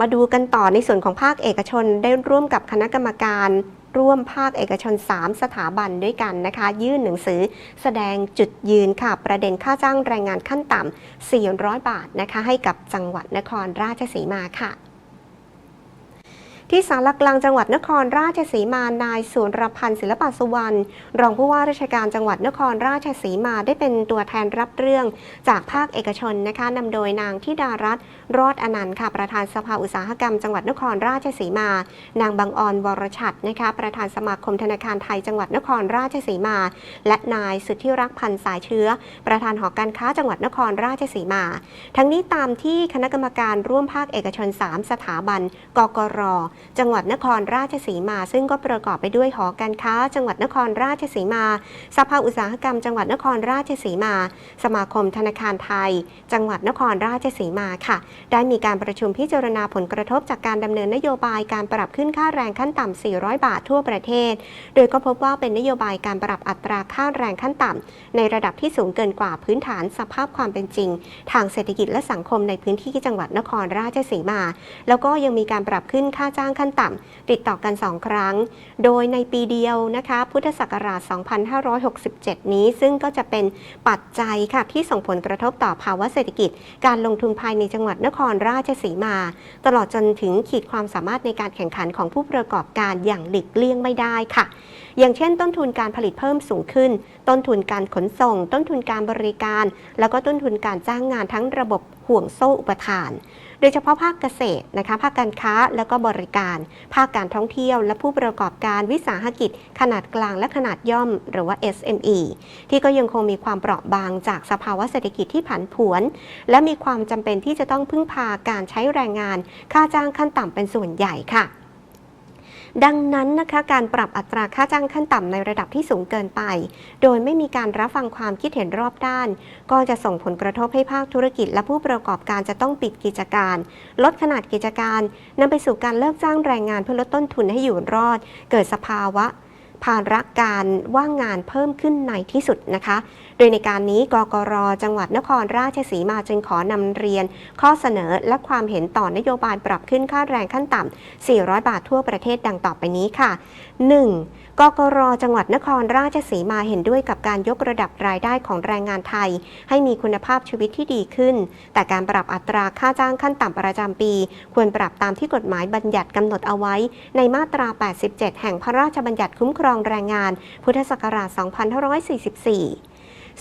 มาดูกันต่อในส่วนของภาคเอกชนได้ร่วมกับคณะกรรมการร่วมภาคเอกชน 3 สถาบันด้วยกันนะคะ ยื่นหนังสือแสดงจุดยืนค่ะ ประเด็นค่าจ้างแรงงานขั้นต่ำ400 บาทนะคะ ให้กับจังหวัดนครราชสีมาค่ะ ที่ศาลกลางจังหวัดนครราชสีมานายสุรพันธ์ศิลปสุวรรณรองผู้ว่าราชการจังหวัดนครราชสีมาได้เป็นตัวแทนรับเรื่องจากภาคเอกชนนะคะนำโดยนางธิดารัตน์รอดอนันต์ค่ะประธานสภาอุตสาหกรรมจังหวัดนครราชสีมา นางบางออนวรชัดนะคะประธานสมาคมธนาคารไทยจังหวัดนครราชสีมา และนายสุทธิรักษ์พันธ์สายเชื้อ ประธานหอการค้าจังหวัดนครราชสีมา ทั้งนี้ตามที่คณะกรรมการร่วมภาคเอกชน 3 สถาบัน กกรจังหวัดนครราชสีมา ซึ่งก็ประกอบไปด้วยหอการค้า จังหวัดนครราชสีมา สภาอุตสาหกรรม จังหวัดนครราชสีมา สมาคมธนาคารไทย จังหวัดนครราชสีมาค่ะ ได้มีการประชุมพิจารณาผลกระทบจากการดำเนินนโยบายการปรับขึ้นค่าแรงขั้นต่ำ400 บาททั่วประเทศ โดยก็พบว่าเป็นนโยบายการปรับอัตราค่าแรงขั้นต่ำในระดับที่สูงเกินกว่าพื้นฐานสภาพความเป็นจริง ทางเศรษฐกิจและสังคมในพื้นที่จังหวัดนครราชสีมา แล้วก็ยังมีการปรับขึ้นค่าจ้างขั้นต่ำติดต่อกัน 2 ครั้ง โดยในปีเดียวนะคะพุทธศักราช 2567 นี้ ซึ่งก็จะเป็นปัจจัยค่ะที่ส่งผลกระทบต่อภาวะเศรษฐกิจ การลงทุนภายในจังหวัดนครราชสีมา ตลอดจนถึงขีดความสามารถในการแข่งขันของผู้ประกอบการอย่างหลีกเลี่ยงไม่ได้ค่ะ อย่างเช่น ต้นทุนการผลิตเพิ่มสูงขึ้น ต้นทุนการขนส่ง ต้นทุนการบริการ แล้วก็ต้นทุนการจ้างงานทั้งระบบ ห่วงโซ่อุปทาน โดยเฉพาะภาคเกษตรนะคะภาคการค้าแล้วก็บริการ ภาคการท่องเที่ยว และผู้ประกอบการวิสาหกิจ ขนาดกลางและขนาดย่อม หรือว่า SME ที่ก็ยังคงมีความเปราะบางจากสภาวะเศรษฐกิจที่ผันผวน และมีความจำเป็นที่จะต้องพึ่งพาการใช้แรงงาน ค่าจ้างขั้นต่ำเป็นส่วนใหญ่ค่ะ ดังนั้นนะคะการปรับอัตราค่าจ้างขั้นต่ำในระดับที่สูงเกินไป โดยไม่มีการรับฟังความคิดเห็นรอบด้าน ก็จะส่งผลกระทบให้ภาคธุรกิจ และผู้ประกอบการจะต้องปิดกิจการ ลดขนาดกิจการนำไปสู่การเลิกจ้างแรงงานเพื่อลดต้นทุนให้อยู่รอด เกิดสภาวะ ภาระการว่างงานเพิ่มขึ้นในที่สุดนะคะ โดยในการนี้กกรจังหวัดนครราชสีมาจึงขอนำเรียน ข้อเสนอและความเห็นต่อนโยบายปรับขึ้นค่าแรงขั้นต่ำ 400 บาททั่วประเทศดังต่อไปนี้ค่ะ 1. กกรจังหวัดนครราชสีมาเห็นด้วยกับการยกระดับรายได้ของแรงงานไทย ให้มีคุณภาพชีวิตที่ดีขึ้น แต่การปรับอัตราค่าจ้างขั้นต่ำประจำปี ควรปรับตามที่กฎหมายบัญญัติกำหนดเอาไว้ ในมาตรา 87 แห่งพระราชบัญญัติคุ้มครองรองแรงงาน พุทธศักราช 2544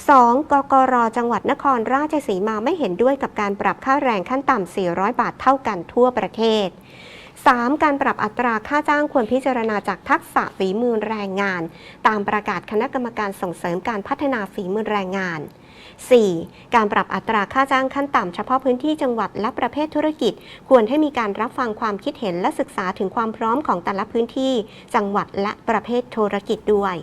2. กกร จังหวัดนครราชสีมาไม่เห็นด้วยกับการปรับค่าแรงขั้นต่ำ 400 บาทเท่ากันทั่วประเทศ 3. การปรับอัตราค่าจ้างควรพิจารณาจากทักษะฝีมือแรงงาน ตามประกาศคณะกรรมการส่งเสริมการพัฒนาฝีมือแรงงาน 4. การปรับอัตราค่าจ้างขั้นต่ำเฉพาะพื้นที่จังหวัดและประเภทธุรกิจ ควรให้มีการรับฟังความคิดเห็นและศึกษาถึงความพร้อมของแต่ละพื้นที่ จังหวัดและประเภทธุรกิจด้วย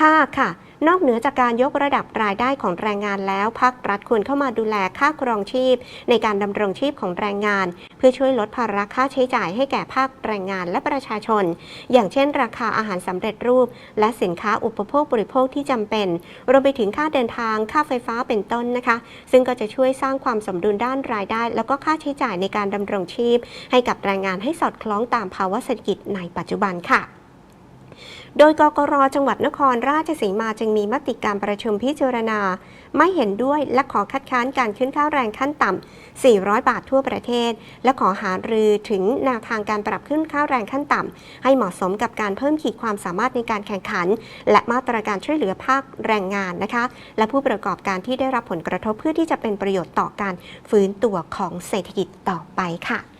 5. ค่ะ นอกเหนือจากการยกระดับรายได้ของแรงงานแล้ว ภาครัฐควรเข้ามาดูแลค่าครองชีพ ในการดำรงชีพของแรงงาน เพื่อช่วยลดภาระค่าใช้จ่ายให้แก่ภาคแรงงานและประชาชน อย่างเช่น ราคาอาหารสำเร็จรูป และสินค้าอุปโภคบริโภคที่จำเป็น รวมไปถึงค่าเดินทางค่าไฟฟ้าเป็นต้นนะคะ ซึ่งก็จะช่วยสร้างความสมดุลด้านรายได้ แล้วก็ค่าใช้จ่ายในการดำรงชีพ ให้กับแรงงานให้สอดคล้องตามภาวะเศรษฐกิจในปัจจุบันค่ะ โดยกกรจังหวัดนครราชสีมาจึงมีมติการประชุมพิจารณา ไม่เห็นด้วยและขอคัดค้านการขึ้นค่าแรงขั้นต่ำ 400 บาททั่วประเทศ และขอหารือถึงแนวทางการปรับขึ้นค่าแรงขั้นต่ำ ให้เหมาะสมกับการเพิ่มขีดความสามารถในการแข่งขัน และมาตรการช่วยเหลือภาคแรงงานนะคะ และผู้ประกอบการที่ได้รับผลกระทบเพื่อที่จะเป็นประโยชน์ต่อการฟื้นตัวของเศรษฐกิจต่อไปค่ะ